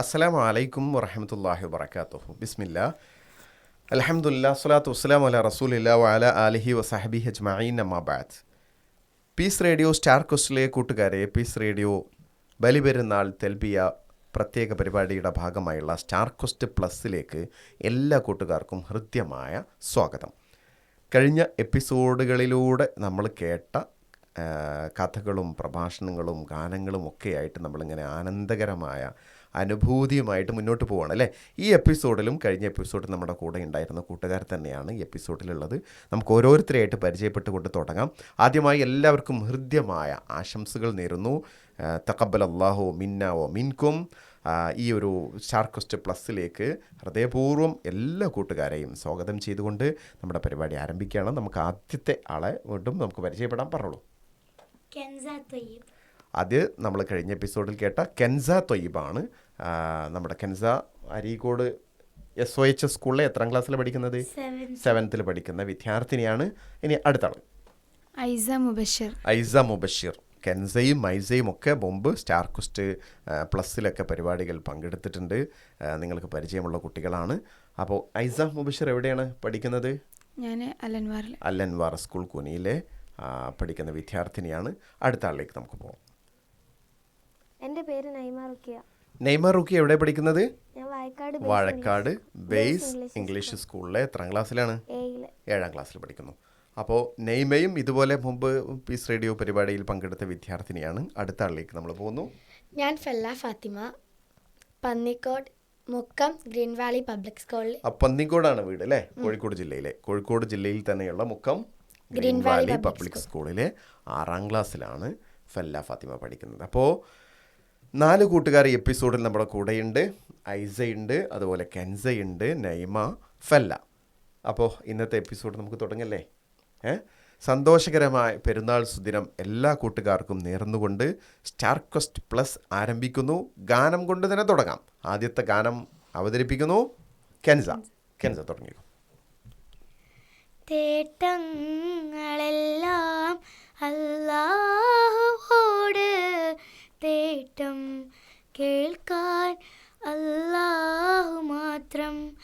അസ്സലാമു വലൈക്കും വറഹമത്തല്ലാഹി വാത്തു ബിസ്മില്ല. അലഹമുല്ലാ സ്വലാത്തു വസ്സലാം അല റസൂലില്ല വാല ആലിഹി വസാഹബി ഹജ്മഈൻ അമ്മാബാദ് പീസ് റേഡിയോ സ്റ്റാർ കൊസ്റ്റിലെ കൂട്ടുകാരെ പീസ് റേഡിയോ ബലിപെരുന്നാൾ തെൽബിയ പ്രത്യേക പരിപാടിയുടെ ഭാഗമായുള്ള സ്റ്റാർ കൊസ്റ്റ് പ്ലസിലേക്ക് എല്ലാ കൂട്ടുകാർക്കും ഹൃദ്യമായ സ്വാഗതം. കഴിഞ്ഞ എപ്പിസോഡുകളിലൂടെ നമ്മൾ കേട്ട കഥകളും പ്രഭാഷണങ്ങളും ഗാനങ്ങളും ഒക്കെയായിട്ട് നമ്മളിങ്ങനെ ആനന്ദകരമായ അനുഭൂതിയുമായിട്ട് മുന്നോട്ട് പോവുകയാണ് അല്ലേ? ഈ എപ്പിസോഡിലും കഴിഞ്ഞ എപ്പിസോഡിൽ നമ്മുടെ കൂടെ ഉണ്ടായിരുന്ന കൂട്ടുകാർ തന്നെയാണ് ഈ എപ്പിസോഡിലുള്ളത്. നമുക്ക് ഓരോരുത്തരെയായിട്ട് പരിചയപ്പെട്ടുകൊണ്ട് തുടങ്ങാം. ആദ്യമായി എല്ലാവർക്കും ഹൃദ്യമായ ആശംസകൾ നേരുന്നു. തക്കബൽ അള്ളാഹോ മിന്നാവോ മിൻകും. ഈ ഒരു സ്റ്റാർ ക്വസ്റ്റ് പ്ലസ്സിലേക്ക് ഹൃദയപൂർവം എല്ലാ കൂട്ടുകാരെയും സ്വാഗതം ചെയ്തുകൊണ്ട് നമ്മുടെ പരിപാടി ആരംഭിക്കുകയാണ്. നമുക്ക് ആദ്യത്തെ ആളെ വീണ്ടും നമുക്ക് പരിചയപ്പെടാൻ പറഞ്ഞോളൂ. അത് നമ്മൾ കഴിഞ്ഞ എപ്പിസോഡിൽ കേട്ട കെൻസ തൊയ്യബാണ്. നമ്മുടെ Kenza Areekode S O H സ്കൂളിലെ എത്രാം ക്ലാസ്സിൽ പഠിക്കുന്നത്? സെവൻത്തിൽ പഠിക്കുന്ന വിദ്യാർത്ഥിനിയാണ്. ഇനി അടുത്ത ആൾ ഐസ മുബഷിർ. ഐസ മുബഷിർ. കെൻസയും മൈസയും ഒക്കെ മുമ്പ് സ്റ്റാർ ക്വസ്റ്റ് പ്ലസ്സിലൊക്കെ പരിപാടികൾ പങ്കെടുത്തിട്ടുണ്ട്. നിങ്ങൾക്ക് പരിചയമുള്ള കുട്ടികളാണ്. അപ്പോൾ ഐസ മുബഷിർ എവിടെയാണ് പഠിക്കുന്നത്? ഞാൻ അലൻവാറിൽ അലൻവാർ സ്കൂൾ കുനിയിലെ പഠിക്കുന്ന വിദ്യാർത്ഥിനിയാണ്. അടുത്ത ആളിലേക്ക് നമുക്ക് പോകാം എന്റെ പേര് നൈമ റുക്കിയ. നെയ്മർ റുക്കി എവിടെ പഠിക്കുന്നത്? Vazhakkad base English. സ്കൂളിലെ എത്രാം ക്ലാസ്സിലാണ്? ഏഴാം ക്ലാസ്സിൽ പഠിക്കുന്നു. അപ്പോൾ നെയ്മയും ഇതുപോലെ മുമ്പ് പീസ് റേഡിയോ പരിപാടിയിൽ പങ്കെടുത്ത വിദ്യാർത്ഥിനിയാണ്. അടുത്ത ആളിലേക്ക് നമ്മൾ പോകുന്നു. ഞാൻ Fella Fathima Pannikode Mukkam green valley public സ്കൂളിൽ. ആ പന്നിക്കോടാണ് വീട് അല്ലേ? കോഴിക്കോട് ജില്ലയിലെ. കോഴിക്കോട് ജില്ലയിൽ തന്നെയുള്ള മുക്കം ഗ്രീൻ വാലി പബ്ലിക് സ്കൂളിലെ ആറാം ക്ലാസ്സിലാണ് ഫെല്ല ഫാത്തിമ പഠിക്കുന്നത്. അപ്പോൾ നാല് കൂട്ടുകാർ എപ്പിസോഡിൽ നമ്മുടെ കൂടെയുണ്ട്. ഐസയുണ്ട് അതുപോലെ കെൻസയുണ്ട് നൈമ ഫെല്ല. അപ്പോൾ ഇന്നത്തെ എപ്പിസോഡ് നമുക്ക് തുടങ്ങല്ലേ? ഏ? സന്തോഷകരമായ പെരുന്നാൾ സുദിനം എല്ലാ കൂട്ടുകാർക്കും നേർന്നുകൊണ്ട് സ്റ്റാർ ക്വസ്റ്റ് പ്ലസ് ആരംഭിക്കുന്നു. ഗാനം കൊണ്ട് തന്നെ തുടങ്ങാം. ആദ്യത്തെ ഗാനം അവതരിപ്പിക്കുന്നു കെൻസ. കെൻസ തുടങ്ങി. തേട്ടങ്ങളെല്ലാം അല്ലാഹുവോട് കേൾക്കാൻ അല്ലാഹു മാത്രം.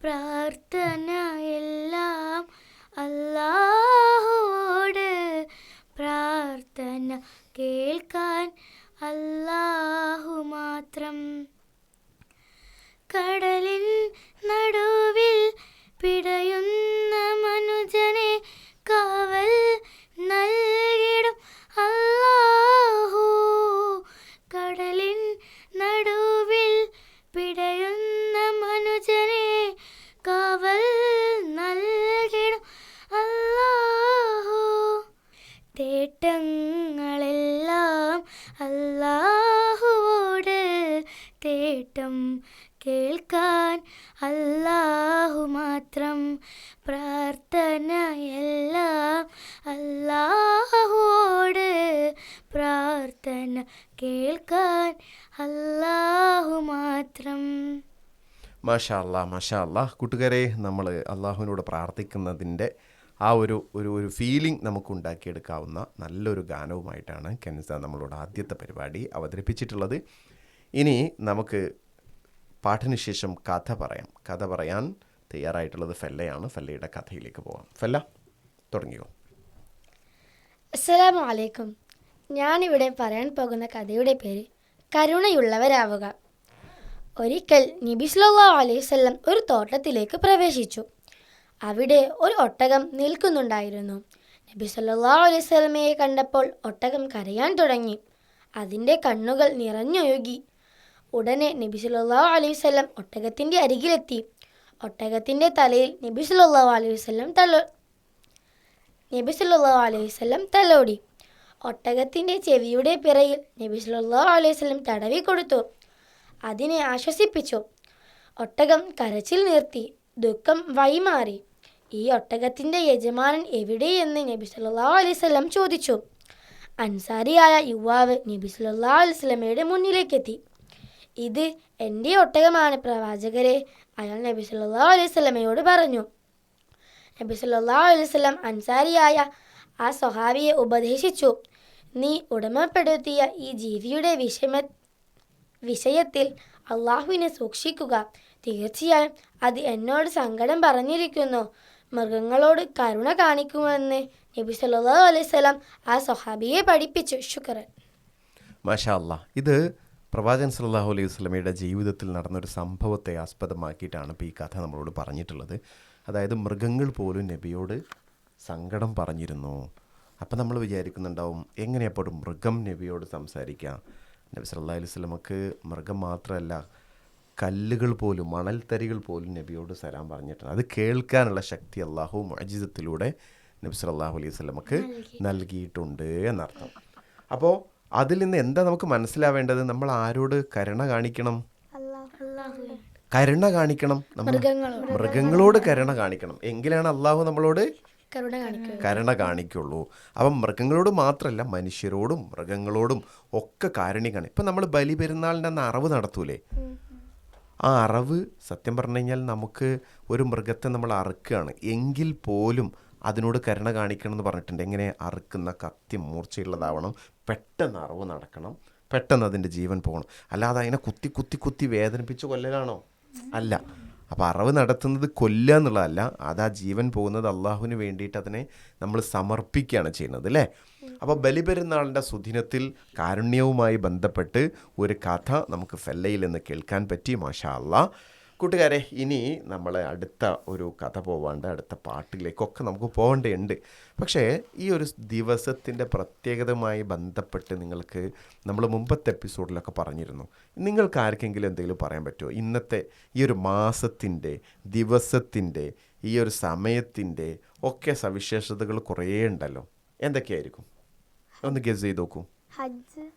പ്രാർത്ഥന എല്ലാം അല്ലാഹുവോട്. പ്രാർത്ഥന കേൾക്കാൻ അല്ലാഹു മാത്രം. തേട്ടം കേൾക്കാൻ അല്ലാഹു മാത്രം പ്രാർത്ഥന എല്ലാം അല്ലാഹുവോട് പ്രാർത്ഥന കേൾക്കാൻ അല്ലാഹു മാത്രം. മാഷാ അല്ലാ മാഷാ കൂട്ടുകാരെ നമ്മൾ അള്ളാഹുവിനോട് പ്രാർത്ഥിക്കുന്നതിന്റെ ആ ഒരു ഒരു ഒരു ഫീലിംഗ് നമുക്ക് ഉണ്ടാക്കിയെടുക്കാവുന്ന നല്ലൊരു ഗാനവുമായിട്ടാണ് കെൻസ നമ്മളോട് ആദ്യത്തെ പരിപാടി അവതരിപ്പിച്ചിട്ടുള്ളത്. ഇനി നമുക്ക് പാട്ടിന് ശേഷം കഥ പറയാം. കഥ പറയാൻ തയ്യാറായിട്ടുള്ളത് ഫെല്ലയാണ്. ഫെല്ലയുടെ കഥയിലേക്ക് പോകാം ഫെല്ല തുടങ്ങിയോ? അസ്സലാമു അലൈക്കും ഞാനിവിടെ പറയാൻ പോകുന്ന കഥയുടെ പേര് കരുണയുള്ളവരാവുക. ഒരിക്കൽ നബി സല്ലല്ലാഹു അലൈഹി വസല്ലം ഒരു തോട്ടത്തിലേക്ക് പ്രവേശിച്ചു. അവിടെ ഒരു ഒട്ടകം നിൽക്കുന്നുണ്ടായിരുന്നു. നബി വസല്ലമയെ കണ്ടപ്പോൾ ഒട്ടകം കരയാൻ തുടങ്ങി. അതിന്റെ കണ്ണുകൾ നിറഞ്ഞൊഴുകി. ഉടനെ നബി സല്ലല്ലാഹു അലൈഹി വസല്ലം ഒട്ടകത്തിന്റെ അരികിലെത്തി. ഒട്ടകത്തിന്റെ തലയിൽ നബി സല്ലല്ലാഹു അലൈഹി വസല്ലം തല നബി അലൈഹി വസല്ലം തലോടി. ഒട്ടകത്തിന്റെ ചെവിയുടെ പിറയിൽ നബി സല്ലല്ലാഹു അലൈഹി സ്വല്ലം തടവി കൊടുത്തു. അതിനെ ആശ്വസിപ്പിച്ചു. ഒട്ടകം കരച്ചിൽ നിർത്തി. ദുഃഖം വൈമാറി ഈ ഒട്ടകത്തിന്റെ യജമാനൻ എവിടെയെന്ന് നബി സല്ലല്ലാഹു അലൈഹി വസല്ലം ചോദിച്ചു. അൻസാരിയായ യുവാവ് നബി സല്ലല്ലാഹു അലൈഹി സ്വലമയുടെ മുന്നിലേക്കെത്തി. ഇത് എന്റെ ഒട്ടകമാണ് പ്രവാചകരെ. അയാൾ നബി സല്ലാ അലൈഹി വസല്ലമയോട് പറഞ്ഞു നബി സല്ലാ അലൈഹി വസല്ലം അൻസാരിയായ ആ സ്വഹാബിയെ ഉപദേശിച്ചു. നീ ഉടമപ്പെടുത്തിയ ഈ ജീവിയുടെ വിഷമ വിഷയത്തിൽ അള്ളാഹുവിനെ സൂക്ഷിക്കുക. തീർച്ചയായും അത് എന്നോട് സങ്കടം പറഞ്ഞിരിക്കുന്നു. മൃഗങ്ങളോട് കരുണ കാണിക്കുമെന്ന് നബി സല്ലാ അലൈഹി സ്വലം ആ സ്വഹാബിയെ പഠിപ്പിച്ചു. ശുക്രൻ. മാഷാ അല്ലാ ഇത് പ്രവാചകൻ സല്ലല്ലാഹു അലൈഹി വസ്ലമയുടെ ജീവിതത്തിൽ നടന്നൊരു സംഭവത്തെ ആസ്പദമാക്കിയിട്ടാണ് ഇപ്പോൾ ഈ കഥ നമ്മളോട് പറഞ്ഞിട്ടുള്ളത്. അതായത് മൃഗങ്ങൾ പോലും നബിയോട് സങ്കടം പറഞ്ഞിരുന്നു. അപ്പം നമ്മൾ വിചാരിക്കുന്നുണ്ടാവും എങ്ങനെയപ്പോൾ ഒരു മൃഗം നബിയോട് സംസാരിക്കാം? നബി സല്ലാ അലൈഹി വസല്ലമക്ക് മൃഗം മാത്രമല്ല കല്ലുകൾ പോലും മണൽത്തരികൾ പോലും നബിയോട് സലാം പറഞ്ഞിട്ടുണ്ട്. അത് കേൾക്കാനുള്ള ശക്തി അള്ളാഹു മജിതത്തിലൂടെ നബി സല്ലല്ലാഹു അലൈഹി വസല്ലമക്ക് നൽകിയിട്ടുണ്ട് എന്നർത്ഥം. അപ്പോൾ അതിൽ നിന്ന് എന്താ നമുക്ക് മനസ്സിലാവേണ്ടത്? നമ്മൾ ആരോട് കരുണ കാണിക്കണം? കരുണ കാണിക്കണം. നമ്മൾ മൃഗങ്ങളോട്. കരുണ കാണിക്കണം. എങ്കിലാണ് അള്ളാഹു നമ്മളോട് കരുണ കാണിക്കുള്ളൂ. അപ്പം മൃഗങ്ങളോട് മാത്രമല്ല മനുഷ്യരോടും മൃഗങ്ങളോടും ഒക്കെ കാരുണ്യമാണ് ഇപ്പം നമ്മൾ ബലി പെരുന്നാളിന്റെ അന്ന് അറവ് നടത്തൂലേ? ആ അറവ് സത്യം പറഞ്ഞു കഴിഞ്ഞാൽ നമുക്ക് ഒരു മൃഗത്തെ നമ്മൾ അറുക്കുകയാണ്. എങ്കിൽ പോലും അതിനോട് കരുണ കാണിക്കണം എന്ന് പറഞ്ഞിട്ടുണ്ട്. എങ്ങനെ? അറുക്കുന്ന കത്തി മൂർച്ചയുള്ളതാവണം. പെട്ടെന്ന് അറിവ് നടക്കണം. പെട്ടെന്ന് അതിന്റെ ജീവൻ പോകണം. അല്ലാതെ അതിനെ കുത്തി കുത്തി കുത്തി വേദനിപ്പിച്ച് കൊല്ലലാണോ? അല്ല. അപ്പോൾ അറിവ് നടത്തുന്നത് കൊല്ലുക എന്നുള്ളതല്ല. അത് ആ ജീവൻ പോകുന്നത് അള്ളാഹുവിന് വേണ്ടിയിട്ട് അതിനെ നമ്മൾ സമർപ്പിക്കുകയാണ് ചെയ്യുന്നത് അല്ലേ? അപ്പോൾ ബലിപെരുന്നാളിന്റെ സുദിനത്തിൽ കാരുണ്യവുമായി ബന്ധപ്പെട്ട് ഒരു കഥ നമുക്ക് ഫെല്ലയിൽ നിന്ന് കേൾക്കാൻ പറ്റി മാഷാ അല്ലാ കൂട്ടുകാരെ ഇനി നമ്മളെ അടുത്ത ഒരു കഥ പോവാണ്ട് അടുത്ത പാട്ടിലേക്കൊക്കെ നമുക്ക് പോകേണ്ടതുണ്ട്. പക്ഷേ ഈ ഒരു ദിവസത്തിന്റെ പ്രത്യേകതയുമായി ബന്ധപ്പെട്ട് നിങ്ങൾക്ക് നമ്മൾ മുമ്പത്തെ എപ്പിസോഡിലൊക്കെ പറഞ്ഞിരുന്നു. നിങ്ങൾക്ക് ആർക്കെങ്കിലും എന്തെങ്കിലും പറയാൻ പറ്റുമോ? ഇന്നത്തെ ഈ ഒരു മാസത്തിന്റെ ദിവസത്തിന്റെ ഈ ഒരു സമയത്തിന്റെ ഒക്കെ സവിശേഷതകൾ കുറേ ഉണ്ടല്ലോ. എന്തൊക്കെയായിരിക്കും? ഒന്ന് ഗസ് ചെയ്ത് നോക്കൂ. ഹജ്ജ്.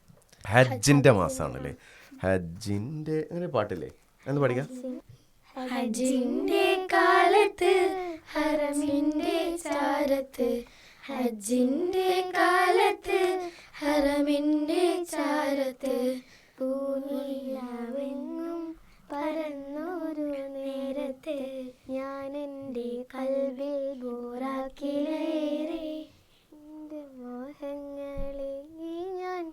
ഹജ്ജിന്റെ മാസമാണല്ലേ ഹജ്ജിന്റെ അങ്ങനെ പാട്ടില്ലേ? എന്ന് പഠിക്കാം. ഹജ്ജിന്റെ കാലത്ത് ഹറമിന്റെ ചാരത്ത്. ഹജിന്റെ കാലത്ത് ഹറമിന്റെ ചാരത്ത്. പൂനിലാവെങ്ങും പരന്നൊരു നേരത്ത് ഞാൻ എന്റെ കൽവിൽ ബോറാക്കിലേറെ എന്റെ മോഹങ്ങളെ ഞാൻ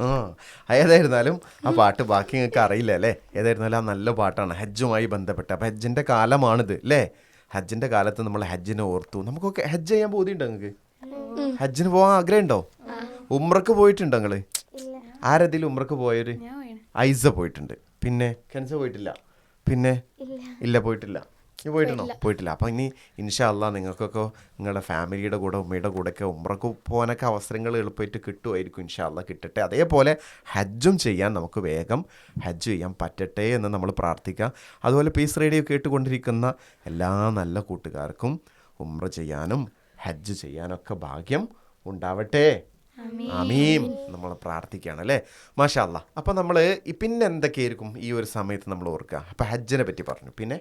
ആ ഏതായിരുന്നാലും ആ പാട്ട് ബാക്കി നിങ്ങൾക്ക് അറിയില്ല അല്ലേ? ഏതായിരുന്നാലും ആ നല്ല പാട്ടാണ്. ഹജ്ജുമായി ബന്ധപ്പെട്ട അപ്പം ഹജ്ജിന്റെ കാലമാണിത് അല്ലേ? ഹജ്ജിന്റെ കാലത്ത് നമ്മൾ ഹജ്ജിനെ ഓർത്തു. നമുക്കൊക്കെ ഹജ്ജ് ചെയ്യാൻ ബോധ്യമുണ്ടോ നിങ്ങൾക്ക്? ഹജ്ജിന് പോകാൻ ആഗ്രഹമുണ്ടോ? ഉമ്രക്ക് പോയിട്ടുണ്ടോ നിങ്ങൾ ആരതിൽ ഉമ്രക്ക് പോയൊരു? ഐസ പോയിട്ടുണ്ട്. പിന്നെ? കെൻസ പോയിട്ടില്ല. പിന്നെ? ഇല്ല പോയിട്ടില്ല. പോയിട്ടുണ്ടോ? പോയിട്ടില്ല. അപ്പം ഇനി ഇൻഷാ അല്ലാ നിങ്ങൾക്കൊക്കെ നിങ്ങളുടെ ഫാമിലിയുടെ കൂടെ ഉമ്മയുടെ കൂടെയൊക്കെ ഉമ്രക്ക് പോകാനൊക്കെ അവസരങ്ങൾ എളുപ്പമായിട്ട് കിട്ടുമായിരിക്കും ഇൻഷാ അല്ലാ കിട്ടട്ടെ. അതേപോലെ ഹജ്ജും ചെയ്യാൻ നമുക്ക് വേഗം ഹജ്ജ് ചെയ്യാൻ പറ്റട്ടെ എന്ന് നമ്മൾ പ്രാർത്ഥിക്കാം. അതുപോലെ പീസ് റേഡിയോ കേട്ടുകൊണ്ടിരിക്കുന്ന എല്ലാ നല്ല കൂട്ടുകാർക്കും ഉമ്ര ചെയ്യാനും ഹജ്ജ് ചെയ്യാനൊക്കെ ഭാഗ്യം ഉണ്ടാവട്ടെ. അമീം നമ്മൾ പ്രാർത്ഥിക്കുകയാണ് അല്ലേ? മാഷാല്ല അപ്പം നമ്മൾ പിന്നെ എന്തൊക്കെയായിരിക്കും ഈ ഒരു സമയത്ത് നമ്മൾ ഓർക്കുക? അപ്പം ഹജ്ജിനെ പറ്റി പറഞ്ഞു. പിന്നെ?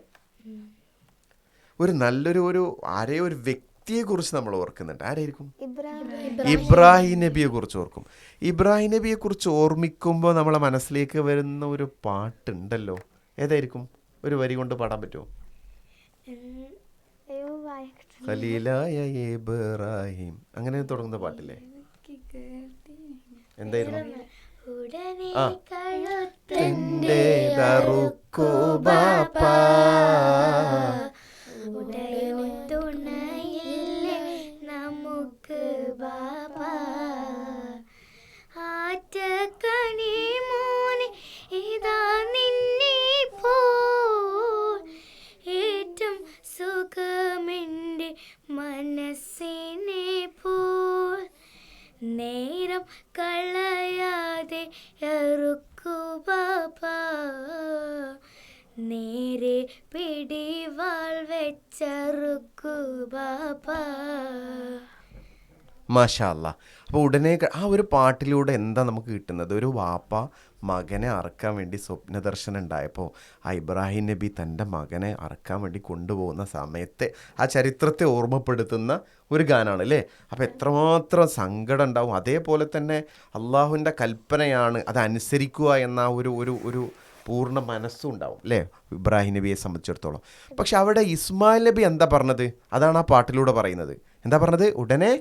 ഒരു നല്ലൊരു ഒരു ആരെയോ ഒരു വ്യക്തിയെ കുറിച്ച് നമ്മൾ ഓർക്കുന്നുണ്ട്. ആരായിരിക്കും? ഇബ്രാഹിം. നബിയെ കുറിച്ച് ഓർക്കും. ഇബ്രാഹിം നബിയെ കുറിച്ച് ഓർമ്മിക്കുമ്പോൾ നമ്മളെ മനസ്സിലേക്ക് വരുന്ന ഒരു പാട്ടുണ്ടല്ലോ. ഏതായിരിക്കും? ഒരു വരി കൊണ്ട് പാടാൻ പറ്റുമോ? ഖലീലായ ഇബ്രാഹിം. അങ്ങനെ തുടങ്ങുന്ന പാട്ടില്ലേ? എന്തായിരുന്നു? ഉടനെ ആ. മാഷാ അല്ലാ അപ്പോൾ ഉടനെ ആ ഒരു പാട്ടിലൂടെ എന്താ നമുക്ക് കിട്ടുന്നത്? ഒരു വാപ്പ മകനെ അറക്കാൻ വേണ്ടി സ്വപ്നദർശനം ഉണ്ടായപ്പോൾ ആ ഇബ്രാഹിം നബി തന്റെ മകനെ അറക്കാൻ വേണ്ടി കൊണ്ടുപോകുന്ന സമയത്തെ ആ ചരിത്രത്തെ ഓർമ്മപ്പെടുത്തുന്ന ഒരു ഗാനമാണ് അല്ലേ അപ്പോൾ എത്രമാത്രം സങ്കടം ഉണ്ടാവും. അതേപോലെ തന്നെ അള്ളാഹുവിന്റെ കൽപ്പനയാണ് അത് അനുസരിക്കുക എന്ന ഒരു ഒരു ഒരു പൂർണ മനസ്സും ഉണ്ടാവും അല്ലേ ഇബ്രാഹിം നബിയെ സംബന്ധിച്ചിടത്തോളം. പക്ഷെ അവിടെ ഇസ്മായിൽ നബി എന്താ പറഞ്ഞത്? അതാണ് ആ പാട്ടിലൂടെ പറയുന്നത്. എന്താ പറഞ്ഞത്? ഉടനെ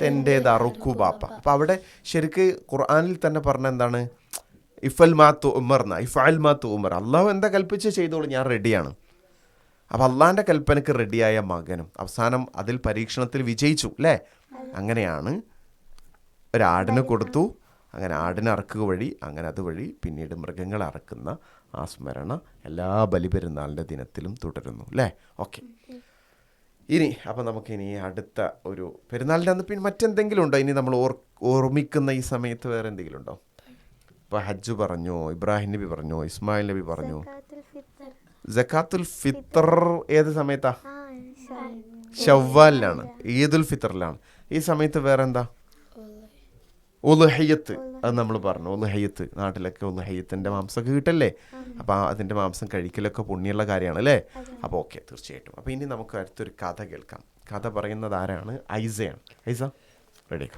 തെന്റേത് അറുക്കു ബാപ്പ. അപ്പം അവിടെ ശരിക്ക് ഖുർആാനിൽ തന്നെ പറഞ്ഞ എന്താണ്? ഇഫൽ മാ തു ഉമർ എന്ന ഇഫാൽ മാ ഉമർ. അള്ളാഹു എന്താ കൽപ്പിച്ച് ചെയ്തോളൂ ഞാൻ റെഡിയാണ്. അപ്പം അള്ളാഹിന്റെ കൽപ്പനയ്ക്ക് റെഡിയായ മകനും അവസാനം അതിൽ പരീക്ഷണത്തിൽ വിജയിച്ചു അല്ലേ? അങ്ങനെയാണ് ഒരാടിന് കൊടുത്തു അങ്ങനെ ആടിനെ അറക്കുക വഴി അങ്ങനെ അതുവഴി പിന്നീട് മൃഗങ്ങളെ അറക്കുന്ന ആ സ്മരണ എല്ലാ ബലിപെരുന്നാളിന്റെ ദിനത്തിലും തുടരുന്നു അല്ലേ? ഓക്കെ. ഇനി അപ്പം നമുക്കിനി അടുത്ത ഒരു പെരുന്നാളിന്റെ അന്ന് പിന്നെ മറ്റെന്തെങ്കിലും ഉണ്ടോ ഇനി നമ്മൾ ഓർ ഓർമ്മിക്കുന്ന ഈ സമയത്ത് വേറെ എന്തെങ്കിലും ഉണ്ടോ ഇപ്പോൾ ഹജ്ജ് പറഞ്ഞു ഇബ്രാഹിം നബി പറഞ്ഞു ഇസ്മായിൽ നബി പറഞ്ഞു. ജക്കാത്തുൽ ഫിത്തർ. ഏത് സമയത്താ? ഷവ്വാലിലാണ് ഈദുൽ ഫിത്തറിലാണ്. ഈ സമയത്ത് വേറെ എന്താ ഉലുഹയ്യത്ത് അത് നമ്മൾ പറഞ്ഞു ഉലഹയ്യത്ത് നാട്ടിലൊക്കെ ഉലഹയ്യത്തിന്റെ മാംസമൊക്കെ കിട്ടല്ലേ? അപ്പോൾ അതിന്റെ മാംസം കഴിക്കലൊക്കെ പുണ്യമുള്ള കാര്യമാണ് അല്ലേ? അപ്പോൾ ഓക്കെ തീർച്ചയായിട്ടും. അപ്പോൾ ഇനി നമുക്ക് അടുത്തൊരു കഥ കേൾക്കാം. കഥ പറയുന്നത് ആരാണ്? ഐസയാണ്. ഐസ റെഡി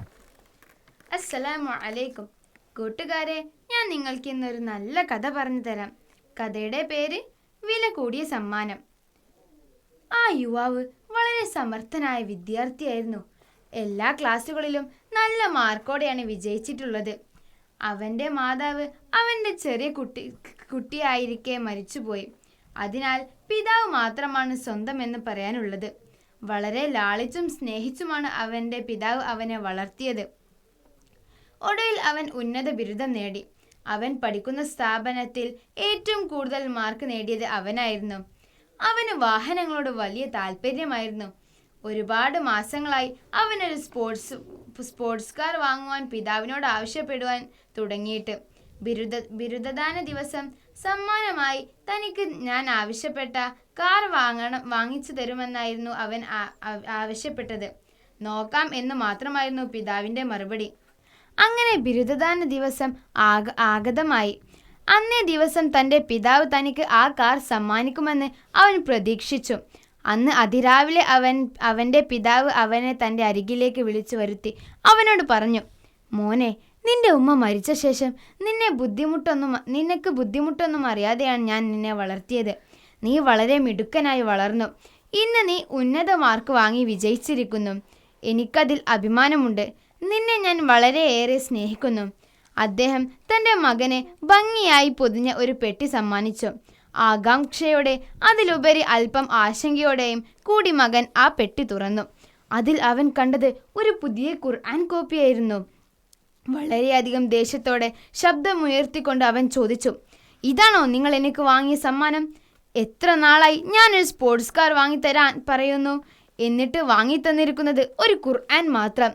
അസ്സലാമു അലൈക്കും കൂട്ടുകാരെ ഞാൻ നിങ്ങൾക്ക് ഇന്നൊരു നല്ല കഥ പറഞ്ഞു തരാം. കഥയുടെ പേര് വില കൂടിയ സമ്മാനം. ആ യുവാവ് വളരെ സമർത്ഥനായ വിദ്യാർത്ഥിയായിരുന്നു. എല്ലാ ക്ലാസ്സുകളിലും നല്ല മാർക്കോടെയാണ് വിജയിച്ചിട്ടുള്ളത്. അവന്റെ മാതാവ് അവന്റെ ചെറിയ കുട്ടി കുട്ടിയായിരിക്കെ മരിച്ചുപോയി. അതിനാൽ പിതാവ് മാത്രമാണ് സ്വന്തം എന്ന് പറയാനുള്ളത്. വളരെ ലാളിച്ചും സ്നേഹിച്ചുമാണ് അവന്റെ പിതാവ് അവനെ വളർത്തിയത്. ഒടുവിൽ അവൻ ഉന്നത ബിരുദം നേടി. അവൻ പഠിക്കുന്ന സ്ഥാപനത്തിൽ ഏറ്റവും കൂടുതൽ മാർക്ക് നേടിയത് അവനായിരുന്നു. അവന് വാഹനങ്ങളോട് വലിയ താല്പര്യമായിരുന്നു. ഒരുപാട് മാസങ്ങളായി അവനൊരു സ്പോർട്സ് സ്പോർട്സ് കാർ വാങ്ങുവാൻ പിതാവിനോട് ആവശ്യപ്പെടുവാൻ തുടങ്ങിയിട്ട്. ബിരുദ ബിരുദദാന ദിവസം സമ്മാനമായി തനിക്ക് ഞാൻ ആവശ്യപ്പെട്ട കാർ വാങ്ങണം വാങ്ങിച്ചു തരുമെന്നായിരുന്നു അവൻ ആവശ്യപ്പെട്ടത്. നോക്കാം എന്ന് മാത്രമായിരുന്നു പിതാവിന്റെ മറുപടി. അങ്ങനെ ബിരുദദാന ദിവസം ആഗ ആഗതമായി. അന്നേ ദിവസം തന്റെ പിതാവ് തനിക്ക് ആ കാർ സമ്മാനിക്കുമെന്ന് അവൻ പ്രതീക്ഷിച്ചു. അന്ന് അതിരാവിലെ അവൻ അവന്റെ പിതാവ് അവനെ തന്റെ അരികിലേക്ക് വിളിച്ചു വരുത്തി അവനോട് പറഞ്ഞു മോനെ നിന്റെ ഉമ്മ മരിച്ച ശേഷം നിന്നെ ബുദ്ധിമുട്ടൊന്നും നിനക്ക് ബുദ്ധിമുട്ടൊന്നും അറിയാതെയാണ് ഞാൻ നിന്നെ വളർത്തിയത്. നീ വളരെ മിടുക്കനായി വളർന്നു. ഇന്ന് നീ ഉന്നത മാർക്ക് വാങ്ങി വിജയിച്ചിരിക്കുന്നു. എനിക്കതിൽ അഭിമാനമുണ്ട്. നിന്നെ ഞാൻ വളരെയേറെ സ്നേഹിക്കുന്നു. അദ്ദേഹം തന്റെ മകനെ ഭംഗിയായി പൊതിഞ്ഞ ഒരു പെട്ടി സമ്മാനിച്ചു. ആകാംക്ഷയോടെ അതിലുപരി അല്പം ആശങ്കയോടെയും കൂടി മകൻ ആ പെട്ടി തുറന്നു. അതിൽ അവൻ കണ്ടത് ഒരു പുതിയ ഖുർആൻ കോപ്പിയായിരുന്നു. വളരെയധികം ദേഷ്യത്തോടെ ശബ്ദമുയർത്തിക്കൊണ്ട് അവൻ ചോദിച്ചു ഇതാണോ നിങ്ങൾ എനിക്ക് വാങ്ങിയ സമ്മാനം? എത്ര നാളായി ഞാനൊരു സ്പോർട്സ് കാർ വാങ്ങിത്തരാൻ പറയുന്നു? എന്നിട്ട് വാങ്ങിത്തന്നിരിക്കുന്നത് ഒരു ഖുർആൻ മാത്രം.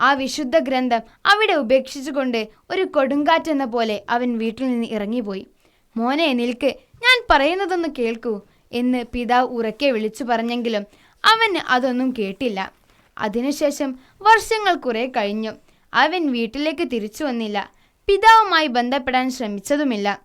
ആ വിശുദ്ധ ഗ്രന്ഥം അവിടെ ഉപേക്ഷിച്ചുകൊണ്ട് ഒരു കൊടുങ്കാറ്റെന്ന പോലെ അവൻ വീട്ടിൽ നിന്ന് ഇറങ്ങിപ്പോയി. മോനെ നിൽക്ക് ഞാൻ പറയുന്നതൊന്ന് കേൾക്കൂ എന്ന് പിതാവ് ഉറക്കെ വിളിച്ചു പറഞ്ഞെങ്കിലും അവന് അതൊന്നും കേട്ടില്ല. അതിനുശേഷം വർഷങ്ങൾ കുറെ കഴിഞ്ഞു. അവൻ വീട്ടിലേക്ക് തിരിച്ചു വന്നില്ല. പിതാവുമായി ബന്ധപ്പെടാൻ ശ്രമിച്ചതുമില്ല.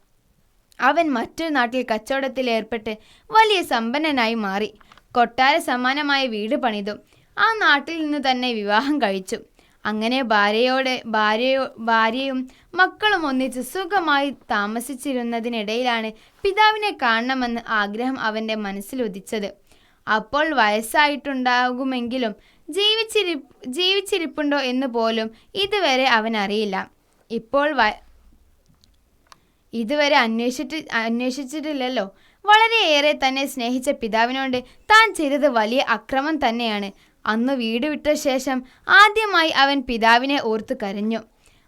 അവൻ മറ്റൊരു നാട്ടിൽ കച്ചവടത്തിൽ ഏർപ്പെട്ട് വലിയ സമ്പന്നനായി മാറി. കൊട്ടാര സമാനമായ വീട് പണിതു. ആ നാട്ടിൽ നിന്ന് തന്നെ വിവാഹം കഴിച്ചു. അങ്ങനെ ഭാര്യയോടെ ഭാര്യയോ ഭാര്യയും മക്കളും ഒന്നിച്ച് സുഖമായി താമസിച്ചിരുന്നതിനിടയിലാണ് പിതാവിനെ കാണണമെന്ന് ആഗ്രഹം അവന്റെ മനസ്സിൽ ഉദിച്ചത് അപ്പോൾ വയസ്സായിട്ടുണ്ടാകുമെങ്കിലും ജീവിച്ചിരി ജീവിച്ചിരിപ്പുണ്ടോ എന്ന് പോലും ഇതുവരെ അവൻ അറിയില്ല ഇപ്പോൾ വ ഇതുവരെ അന്വേഷിച്ചിട്ട് അന്വേഷിച്ചിട്ടില്ലല്ലോ. വളരെയേറെ തന്നെ സ്നേഹിച്ച പിതാവിനോട് താൻ ചെയ്തത് വലിയ അക്രമം തന്നെയാണ്. അന്ന് വീട് വിട്ട ശേഷം ആദ്യമായി അവൻ പിതാവിനെ ഓർത്ത് കരഞ്ഞു.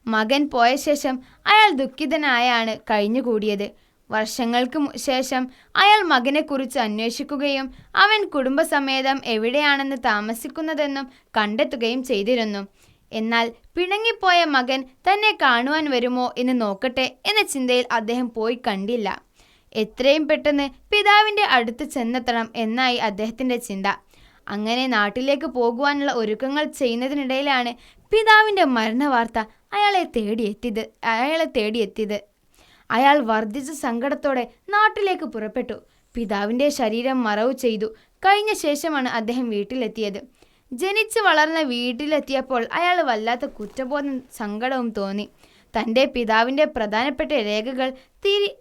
മകൻ പോയ ശേഷം അയാൾ ദുഃഖിതനായാണ് കഴിഞ്ഞുകൂടിയത്. വർഷങ്ങൾക്ക് ശേഷം അയാൾ മകനെക്കുറിച്ച് അന്വേഷിക്കുകയും അവൻ കുടുംബസമേതം എവിടെയാണെന്ന് താമസിക്കുന്നതെന്നും കണ്ടെത്തുകയും ചെയ്തിരുന്നു. എന്നാൽ പിണങ്ങിപ്പോയ മകൻ തന്നെ കാണുവാൻ വരുമോ എന്ന് നോക്കട്ടെ എന്ന ചിന്തയിൽ അദ്ദേഹം പോയി കണ്ടില്ല. എത്രയും പെട്ടെന്ന് പിതാവിന്റെ അടുത്ത് ചെന്നെത്തണം എന്നായി അദ്ദേഹത്തിന്റെ ചിന്ത. അങ്ങനെ നാട്ടിലേക്ക് പോകുവാനുള്ള ഒരുക്കങ്ങൾ ചെയ്യുന്നതിനിടയിലാണ് പിതാവിന്റെ മരണവാർത്ത അയാളെ തേടിയെത്തിയത് അയാളെ തേടിയെത്തിയത്. അയാൾ വർദ്ധിച്ച സങ്കടത്തോടെ നാട്ടിലേക്ക് പുറപ്പെട്ടു. പിതാവിന്റെ ശരീരം മറവ് ചെയ്തു. കഴിഞ്ഞ ശേഷമാണ് അദ്ദേഹം വീട്ടിലെത്തിയത്. ജനിച്ചു വളർന്ന വീട്ടിലെത്തിയപ്പോൾ അയാൾ വല്ലാത്ത കുറ്റബോധം സങ്കടവും തോന്നി. തന്റെ പിതാവിന്റെ പ്രധാനപ്പെട്ട രേഖകൾ തിരി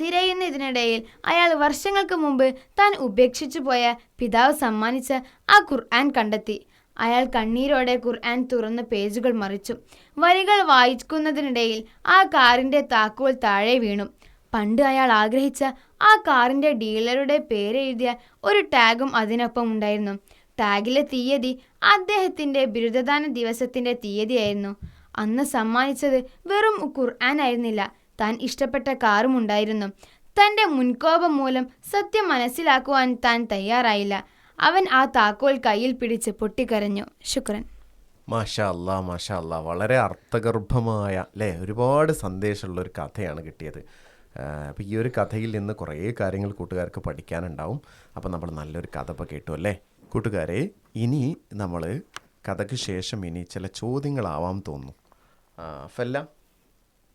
തിരയുന്നതിനിടയിൽ അയാൾ വർഷങ്ങൾക്ക് മുമ്പ് താൻ ഉപേക്ഷിച്ചു പോയ പിതാവ് സമ്മാനിച്ച ആ ഖുർആൻ കണ്ടെത്തി. അയാൾ കണ്ണീരോടെ ഖുർആൻ തുറന്ന് പേജുകൾ മറിച്ചു. വരികൾ വായിക്കുന്നതിനിടയിൽ ആ കാറിന്റെ താക്കോൽ താഴെ വീണു. പണ്ട് അയാൾ ആഗ്രഹിച്ച ആ കാറിന്റെ ഡീലറുടെ പേരെഴുതിയ ഒരു ടാഗും അതിനൊപ്പം ഉണ്ടായിരുന്നു. ടാഗിലെ തീയതി അദ്ദേഹത്തിന്റെ ബിരുദദാന ദിവസത്തിന്റെ തീയതിയായിരുന്നു. അന്ന് സമ്മാനിച്ചത് വെറും ഖുർആൻ ആയിരുന്നില്ല. താൻ ഇഷ്ടപ്പെട്ട കാറും ഉണ്ടായിരുന്നു. തന്റെ മുൻകോപം മൂലം സത്യം മനസ്സിലാക്കുവാൻ താൻ തയ്യാറായില്ല. അവൻ ആ താക്കോൽ കയ്യിൽ പിടിച്ച് പൊട്ടിക്കരഞ്ഞു. ശുക്രൻ. മാഷാ അല്ലാ മാഷാ അല്ലാ വളരെ അർത്ഥഗർഭമായ അല്ലേ? ഒരുപാട് സന്ദേശമുള്ള ഒരു കഥയാണ് കിട്ടിയത്. അപ്പോൾ ഈ ഒരു കഥയിൽ നിന്ന് കുറേ കാര്യങ്ങൾ കൂട്ടുകാർക്ക് പഠിക്കാനുണ്ടാവും. അപ്പോൾ നമ്മൾ നല്ലൊരു കഥ ഇപ്പോൾ കേട്ടു അല്ലേ? കൂട്ടുകാരെ ഇനി നമ്മൾ കഥയ്ക്ക് ശേഷം ഇനി ചില ചോദ്യങ്ങളാവാം തോന്നുന്നു. ഫെല്ല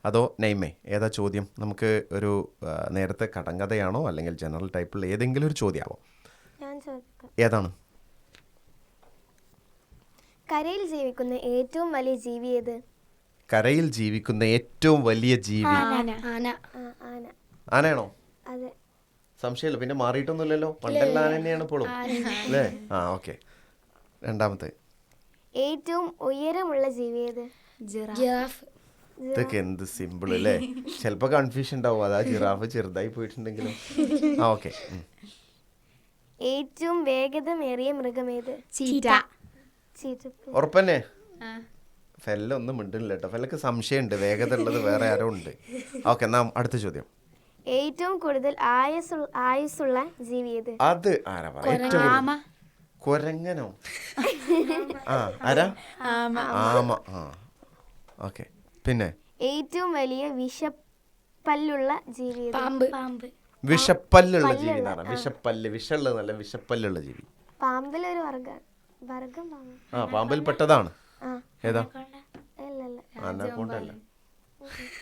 അതോ നെയ്മേ ഏതാ ചോദ്യം? നമുക്ക് ഒരു നേരത്തെ കടങ്കഥയാണോ അല്ലെങ്കിൽ ജനറൽ ടൈപ്പിൽ ഏതെങ്കിലും ഒരു ചോദ്യമാവോ ഞാൻ ചോദിക്കാം. ഏതാണ്? കരയിൽ ജീവിക്കുന്ന ഏറ്റവും വലിയ ജീവി ഏത്? കരയിൽ ജീവിക്കുന്ന ഏറ്റവും വലിയ ജീവി. ആന. ആ ആന. ആനയാണോ? അതെ. സംശയമില്ല പിന്നെ മാറിയിട്ടൊന്നുമില്ലല്ലോ. പണ്ടെല്ലാം ആന തന്നെയാണ് ഇപ്പോഴും. അല്ലേ? ആ ഓക്കെ. രണ്ടാമത്തെ. ഏറ്റവും ഉയരമുള്ള ജീവി ഏത്? ജിറാഫ്. ഇതൊക്കെ എന്ത് സിമ്പിൾ അല്ലേ? ചിലപ്പോ കൺഫ്യൂഷൻ ഉണ്ടാവും. അതാ ജിറാഫ് ചെറുതായി പോയിട്ടുണ്ടെങ്കിലും. ആ ഓക്കെ ഏറ്റവും വേഗതമേറിയ മൃഗം ഏത്? ചീറ്റ. ഉറപ്പന്നെ? ഫെല്ല ഒന്നും മിണ്ടുന്നില്ല കേട്ടോ. ഫെല്ലക്ക് സംശയമുണ്ട്. വേഗത ഉള്ളത് വേറെ ആരോ ഉണ്ട്. ഓക്കെ എന്നാ അടുത്ത ചോദ്യം. ഏറ്റവും കൂടുതൽ ആയുസ് ആയുസ്സുള്ള ജീവി ഏത്? അത് ആരാ പറയാ? ഏറ്റവും കൂടുതൽ? കുരങ്ങനോ? ആ ആരാ? ആമ. ആ. ഓക്കെ. പിന്നെ? ഏറ്റവും വലിയ വിഷപ്പല്ലുള്ള ജീവി ഏത്? പാമ്പ്. പാമ്പ്. വിഷപ്പല്ലുള്ള ജീവി എന്നാണ്. വിഷപ്പല്ല് വിഷമുള്ളത് നല്ല വിഷപ്പല്ലുള്ള ജീവി. പാമ്പിൽ ഒരു വർഗം വർഗം പാമ്പ്. ആ പാമ്പിൽ പെട്ടതാണ്. ആ. ഏതാ? അല്ലല്ല.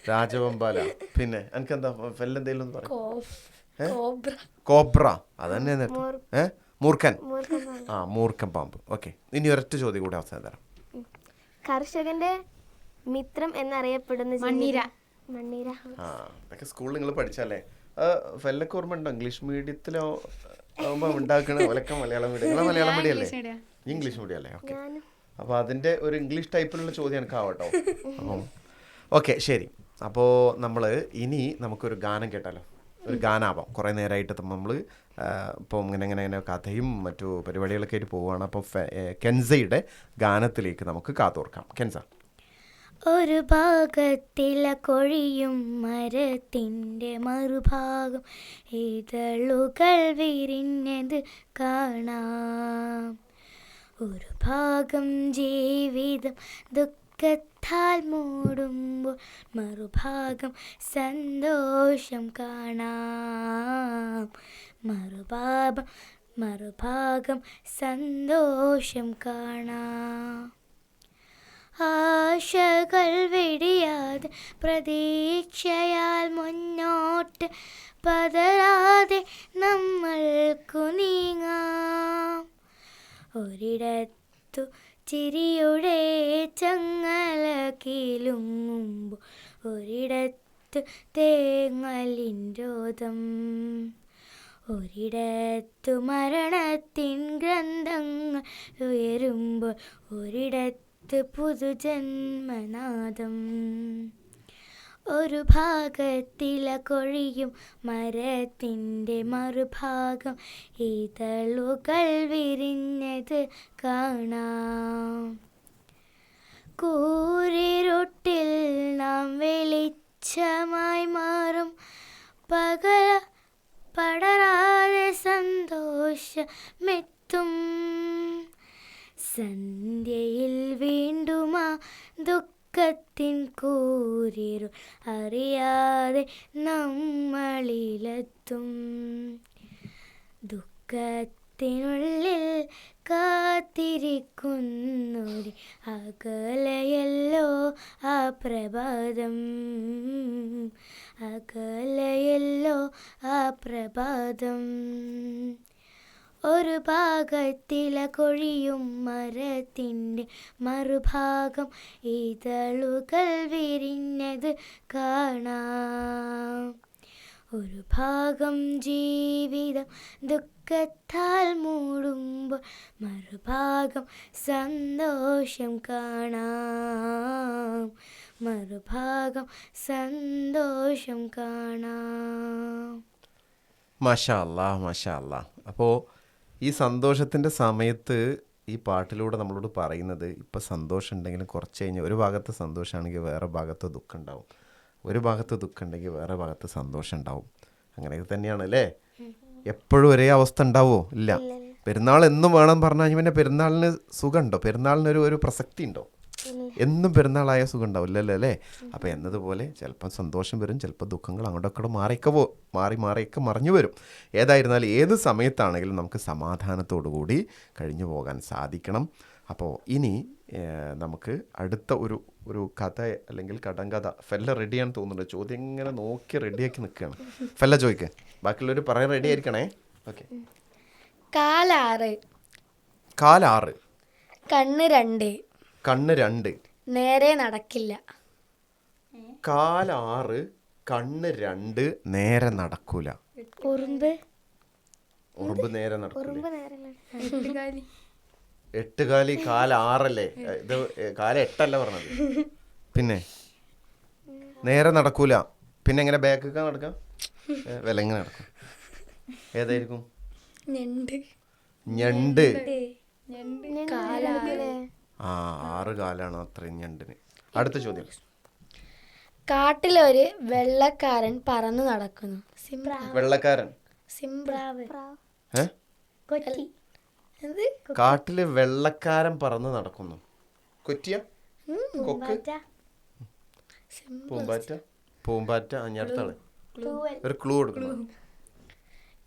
രാജവമ്പാല. പിന്നെ എനിക്കെന്താ ഫെല്ലെന്തേലും ഒന്ന് പറയും. കോഫ്. കോബ്ര. കോബ്ര. അതന്നെ ഏ? മൂർഖൻ. മൂർഖൻ പാമ്പ്. ആ മൂർഖൻ പാമ്പ്. ഓക്കെ. ഇനി ഒരൊറ്റ ചോദ്യം കൂടെ അവസാനം തരാം. കർഷകന്റെ മിത്രം എന്നറിയപ്പെടുന്ന മണ്ണീര. മണ്ണീര. ആ ഇതൊക്കെ സ്കൂളിൽ നിങ്ങൾ പഠിച്ചല്ലേ വല്ലൊക്കെ ഓർമ്മ ഉണ്ടോ? ഇംഗ്ലീഷ് മീഡിയത്തിലോ ആവുമ്പോ ഉണ്ടാക്കണ ഒലക്ക മലയാളം മീഡിയം നിങ്ങളെ മലയാളം മീഡിയം അല്ലേ? ഇംഗ്ലീഷ് മീഡിയം അല്ലേ? ഓക്കെ അപ്പൊ അതിന്റെ ഒരു ഇംഗ്ലീഷ് ടൈപ്പിലുള്ള ചോദ്യം എനിക്ക് ആവട്ടോ. അപ്പം ഓക്കെ ശരി. അപ്പോൾ നമ്മൾ ഇനി നമുക്കൊരു ഗാനം കേട്ടാലോ? ഒരു ഗാനാവാം. കുറേ നേരമായിട്ട് നമ്മൾ ഇപ്പോൾ ഇങ്ങനെ ഇങ്ങനെ ഇങ്ങനെ കഥയും മറ്റു പരിപാടികളൊക്കെ ആയിട്ട് പോവുകയാണ് അപ്പോൾ കെൻസയുടെ ഗാനത്തിലേക്ക് നമുക്ക് കാതോർക്കാം കെൻസ. ഒരു ഭാഗത്തില കൊഴിയും മരത്തിന്റെ മറുഭാഗം. ഇതളുകൾ വിരിഞ്ഞത് കാണാം. ഒരു ഭാഗം ജീവിതം ദുഃഖത്താൽ മൂടുമ്പോൾ മറുഭാഗം സന്തോഷം കാണാം. മറുഭാഗം മറുഭാഗം സന്തോഷം കാണാം. ആശകൾ വെടിയാതെ പ്രതീക്ഷയാൽ മുന്നോട്ട് പതരാതെ നമ്മൾക്കു നീങ്ങാം. ഒരിടത്തു ചിരിയുടെ ചങ്ങല കീലുങ്ങുമ്പോൾ ഒരിടത്ത് തേങ്ങലിന്റോതം ഒരിടത്തു മരണത്തിൻ ഗ്രന്ഥങ്ങൾ ഉയരുമ്പോൾ ഒരിടത്ത് പുതുജന്മനാദം. ഒരു ഭാഗത്തില കൊഴിയും മരത്തിന്റെ മറുഭാഗം. ഇതളുകൾ വിരിഞ്ഞത് കാണാം. കൂരിരുട്ടിൽ നാം വെളിച്ചമായി മാറും. പകൽ പടരാതെ സന്തോഷമെത്തും. സന്ധ്യയിൽ വീണ്ടുമാ ദുഃഖത്തിൻ കൂരിരു അറിയാതെ നമ്മളിലെത്തും. ദുഃഖത്തിനുള്ളിൽ കാത്തിരിക്കുന്നൊരു അകലയല്ലോ ആ പ്രഭാതം. അകലയല്ലോ ആ പ്രഭാതം. ഒരു ഭാഗത്തില കൊഴിയും മരത്തിന്റെ മറുഭാഗം ഇതളുകൾ വിരിഞ്ഞത് കാണാം. ഒരു ഭാഗം ജീവിതം ദുഃഖത്താൽ മൂടുമ്പോൾ മറുഭാഗം സന്തോഷം കാണാം. മറുഭാഗം സന്തോഷം കാണാം. മാഷാ അല്ലാ മാഷാ അല്ലാ അപ്പോൾ ഈ സന്തോഷത്തിന്റെ സമയത്ത് ഈ പാട്ടിലൂടെ നമ്മളോട് പറയുന്നത് ഇപ്പം സന്തോഷം ഉണ്ടെങ്കിലും കുറച്ച് കഴിഞ്ഞ് ഒരു ഭാഗത്ത് സന്തോഷമാണെങ്കിൽ വേറെ ഭാഗത്ത് ദുഃഖം ഉണ്ടാവും ഒരു ഭാഗത്ത് ദുഃഖം ഉണ്ടെങ്കിൽ വേറെ ഭാഗത്ത് സന്തോഷം ഉണ്ടാവും. അങ്ങനെയൊക്കെ തന്നെയാണ് അല്ലേ? എപ്പോഴും ഒരേ അവസ്ഥ ഉണ്ടാവോ? ഇല്ല. പെരുന്നാൾ എന്നും വേണം പറഞ്ഞു കഴിഞ്ഞാൽ പിന്നെ പെരുന്നാളിന് സുഖമുണ്ടോ? പെരുന്നാളിനൊരു ഒരു പ്രസക്തി ഉണ്ടോ എന്നും പെരുന്നാളായ സുഖം ഉണ്ടാവില്ലല്ലോ അല്ലേ അപ്പോൾ എന്നതുപോലെ ചിലപ്പം സന്തോഷം വരും ചിലപ്പോൾ ദുഃഖങ്ങൾ അങ്ങോട്ടൊക്കെ മാറിയൊക്കെ പോ മാറി മാറിയൊക്കെ മറിഞ്ഞു വരും. ഏതായിരുന്നാലും ഏത് സമയത്താണെങ്കിലും നമുക്ക് സമാധാനത്തോടു കൂടി കഴിഞ്ഞു പോകാൻ സാധിക്കണം. അപ്പോൾ ഇനി നമുക്ക് അടുത്ത ഒരു ഒരു കഥ അല്ലെങ്കിൽ കടങ്കഥ ഫെല്ല റെഡിയാണെന്ന് തോന്നുന്നുണ്ട്. ചോദ്യം ഇങ്ങനെ നോക്കി റെഡിയാക്കി നിൽക്കുകയാണ് ഫെല്ല ചോദിക്കുക ബാക്കിയുള്ളവർ പറയാൻ റെഡി ആയിരിക്കണേ? ഓക്കെ കാലാറ്. കാലാറ്. കണ്ണ് രണ്ട്. കണ്ണ് രണ്ട്. നേരെ നടക്കില്ല. കാലാറ് കണ്ണ് രണ്ട് നേരെ നടക്കൂല. ഉറുമ്പ്. ഉറുമ്പ് നേരെ നടക്കൂല. എട്ടുകാലി. എട്ടുകാലി കാലാറല്ലേ ഇത് കാല എട്ടല്ല പറഞ്ഞത്. പിന്നെ? നേരെ നടക്കൂല. പിന്നെ എങ്ങനെ ബാക്കൊക്കെ നടക്കാം? ഏ, വിലങ്ങനെ നടക്കും. ഏതായിരിക്കും? ഞണ്ട്. ഞണ്ട്. ആ ആറ് കാലാണ് അത്രയും ഞണ്ടിന്. അടുത്ത ചോദ്യം. കാട്ടിലൊരു വെള്ളക്കാരൻ പറന്നു നടക്കുന്നു. വെള്ളക്കാരൻ. കാട്ടിൽ വെള്ളക്കാരൻ പറന്ന് നടക്കുന്നു. കൊറ്റിയ കൊക്ക്? പൂമ്പാറ്റ. പൂമ്പാറ്റ? അഞ്ഞടുത്താൾ ഒരു ക്ലൂ കൊടുക്കണം.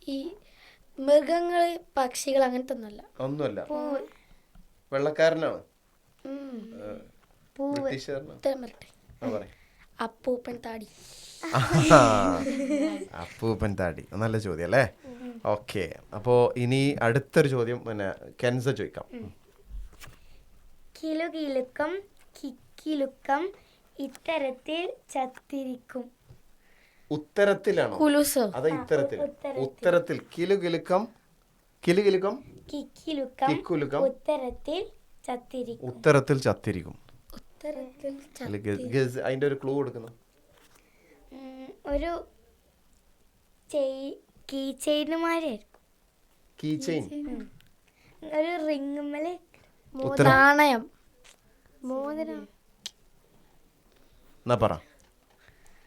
ഈ മൃഗങ്ങൾ പക്ഷികൾ അങ്ങനത്തെ ഒന്നുമല്ല. ഒന്നുമല്ല വെള്ളക്കാരനാണ്. അപ്പൂപ്പൻ താടി. അപ്പൂപ്പൻ താടി. നല്ല ചോദ്യം അല്ലേ? ഓക്കെ. അപ്പോ ഇനി അടുത്തൊരു ചോദ്യം പിന്നെ കെൻസ ചോദിക്കാം. കിലുകിലുക്കം കിക്കിലുക്കം ഇത്തരത്തിൽ ചത്തിരിക്കും. ഉത്തരത്തിലാണോ? അതെ ഇത്തരത്തിൽ. ഉത്തരത്തിൽ. കിലുകിലുക്കം കിലുകിലുക്കം കിക്കിലുക്കം. ഉത്തരത്തിൽ ഉത്തരത്തിൽ ചത്തിരിക്കും. അതിന്റെ ഒരു ക്ലൂ കൊടുക്കുന്നു. ഒരു കീ ചെയിനുമാരായിരിക്കും കീ ചെയിൻ ഒരു റിങ്ങുമ്മൽ ഉത്തരം. നാണയം മോതിരം എന്നാ പറ.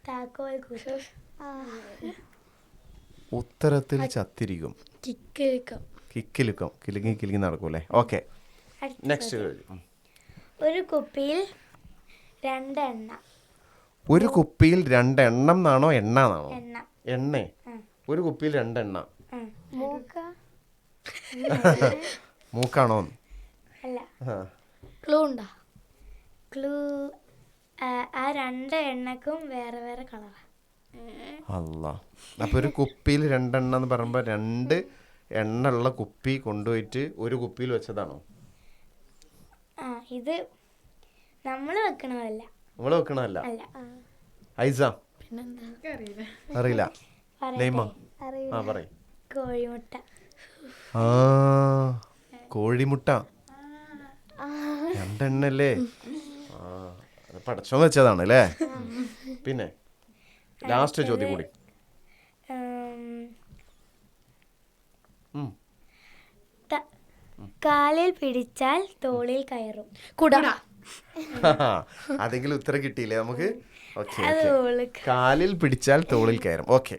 താക്കോൽ കൂട്ട് ഉത്തരത്തിൽ ചത്തിരിക്കും. കിക്കിലിക്കം. കിക്കിലുക്കം. കിലുങ്ങി കിലുങ്ങി നടക്കൂലേ ഓക്കെ. നെക്സ്റ്റ് ഒരു കുപ്പിയിൽ രണ്ടെണ്ണ. ഒരു കുപ്പിയിൽ രണ്ടെണ്ണം എന്നാണോ എണ്ണ എന്നാണോ? എണ്ണ. എണ്ണ. ഒരു കുപ്പിയിൽ രണ്ടെണ്ണ. എണ്ണ മൂക്ക? മൂക്കാണോ. ക്ലൂ ഉണ്ടോ? ക്ലൂ ആ രണ്ട് എണ്ണക്കും വേറെ വേറെ കളറാ അല്ല അപ്പൊ ഒരു കുപ്പിയിൽ രണ്ടെണ്ണ എന്ന് പറയുമ്പോ രണ്ട് എണ്ണ ഉള്ള കുപ്പി കൊണ്ടുപോയിട്ട് ഒരു കുപ്പിയിൽ വെച്ചതാണോ? ഇത് നമ്മൾ വെക്കണതല്ല. നമ്മൾ വെക്കണതല്ല. അല്ല ഐസ. പിന്നെന്താ? അറിയില്ല? നെയ്മ. ആ പറയ്. കോഴിമുട്ട. ആ കോഴിമുട്ട. രണ്ടെണ്ണല്ലേ? ആ അത് പടച്ചോൻ വെച്ചതാണ് അല്ലേ? പിന്നെ ലാസ്റ്റ് ചോദ്യം കൂടി. ഉം, കാലിൽ പിടിച്ചാൽ തോളിൽ കയറും. കുട. അതെങ്കിലും ഉത്തരം കിട്ടിയില്ലേ നമുക്ക്? ഓക്കെ കാലിൽ പിടിച്ചാൽ തോളിൽ കയറും. ഓക്കെ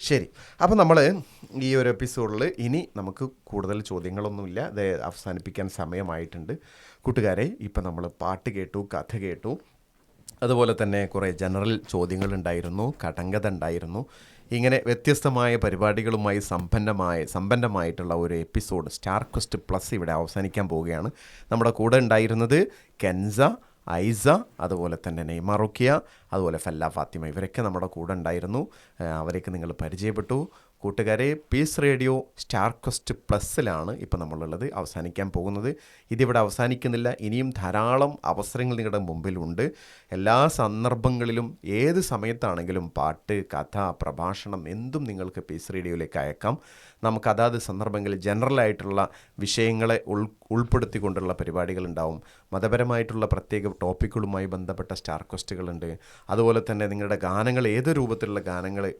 ശരി. അപ്പോൾ നമ്മൾ ഈ ഒരു എപ്പിസോഡിൽ ഇനി നമുക്ക് കൂടുതൽ ചോദ്യങ്ങളൊന്നുമില്ല. അത് അവസാനിപ്പിക്കാൻ സമയമായിട്ടുണ്ട്. കൂട്ടുകാരെ ഇപ്പം നമ്മൾ പാട്ട് കേട്ടു കഥ കേട്ടു. അതുപോലെ തന്നെ കുറേ ജനറൽ ചോദ്യങ്ങളുണ്ടായിരുന്നു കടങ്കഥ ഉണ്ടായിരുന്നു. ഇങ്ങനെ വ്യത്യസ്തമായ പരിപാടികളുമായി സമ്പന്നമായ സമ്പന്നമായിട്ടുള്ള ഒരു എപ്പിസോഡ് സ്റ്റാർ ക്വസ്റ്റ് പ്ലസ് ഇവിടെ അവസാനിക്കാൻ പോവുകയാണ്. നമ്മുടെ കൂടെ ഉണ്ടായിരുന്നത് കെൻസ ഐസ അതുപോലെ തന്നെ നെയ്മറുക്കിയ അതുപോലെ ഫല്ല ഫാത്തിമ. ഇവരൊക്കെ നമ്മുടെ കൂടെ ഉണ്ടായിരുന്നു. അവരൊക്കെ നിങ്ങൾ പരിചയപ്പെട്ടു. കൂട്ടുകാരെ പീസ് റേഡിയോ സ്റ്റാർ ക്വസ്റ്റ് പ്ലസ്സിലാണ് ഇപ്പോൾ നമ്മളുള്ളത് അവസാനിക്കാൻ പോകുന്നത്. ഇതിവിടെ അവസാനിക്കുന്നില്ല. ഇനിയും ധാരാളം അവസരങ്ങൾ നിങ്ങളുടെ മുമ്പിലുണ്ട്. എല്ലാ സന്ദർഭങ്ങളിലും ഏത് സമയത്താണെങ്കിലും പാട്ട് കഥ പ്രഭാഷണം എന്തും നിങ്ങൾക്ക് പീസ് റേഡിയോയിലേക്ക് അയക്കാം. നമുക്ക് അതാത് സന്ദർഭങ്ങളിൽ ജനറൽ ആയിട്ടുള്ള വിഷയങ്ങളെ ഉൾ ഉൾപ്പെടുത്തിക്കൊണ്ടുള്ള പരിപാടികളുണ്ടാവും. മതപരമായിട്ടുള്ള പ്രത്യേക ടോപ്പിക്കുകളുമായി ബന്ധപ്പെട്ട സ്റ്റാർ ക്വസ്റ്റുകളുണ്ട് അതുപോലെ തന്നെ നിങ്ങളുടെ ഗാനങ്ങൾ ഏത് രൂപത്തിലുള്ള ഗാനങ്ങൾ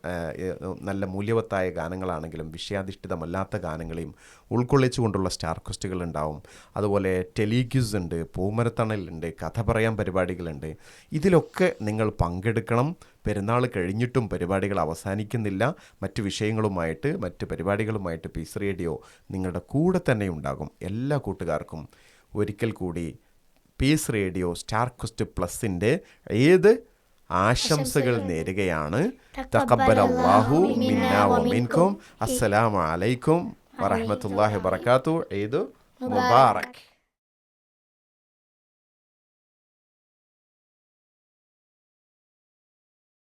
നല്ല മൂല്യവത്തായ ഗാനങ്ങളാണെങ്കിലും വിഷയാധിഷ്ഠിതമല്ലാത്ത ഗാനങ്ങളെയും ഉൾക്കൊള്ളിച്ചുകൊണ്ടുള്ള സ്റ്റാർ ക്വസ്റ്റുകൾ ഉണ്ടാവും അതുപോലെ ടെലിക്യൂസ് ഉണ്ട് പൂമരത്തണലുണ്ട് കഥ പറയാൻ പരിപാടികളുണ്ട്. ഇതിലൊക്കെ നിങ്ങൾ പങ്കെടുക്കണം. പെരുന്നാൾ കഴിഞ്ഞിട്ടും പരിപാടികൾ അവസാനിക്കുന്നില്ല. മറ്റ് വിഷയങ്ങളുമായിട്ട് മറ്റ് പരിപാടികളുമായിട്ട് പീസ് റേഡിയോ നിങ്ങളുടെ കൂടെ തന്നെ ഉണ്ടാകും. എല്ലാ കൂട്ടുകാർക്കും ഒരിക്കൽ കൂടി പീസ് റേഡിയോ സ്റ്റാർ ക്വസ്റ്റ് പ്ലസിന്റെ ഏത് ആശംസകൾ നേരുകയാണ്. തഖബ്ബലല്ലാഹു മിന്നാ വമിൻകും അസ്സലാമു അലൈക്കും വറഹ്മത്തുള്ളാഹി വബറകാതുഹു ഈദ് മുബാറക്.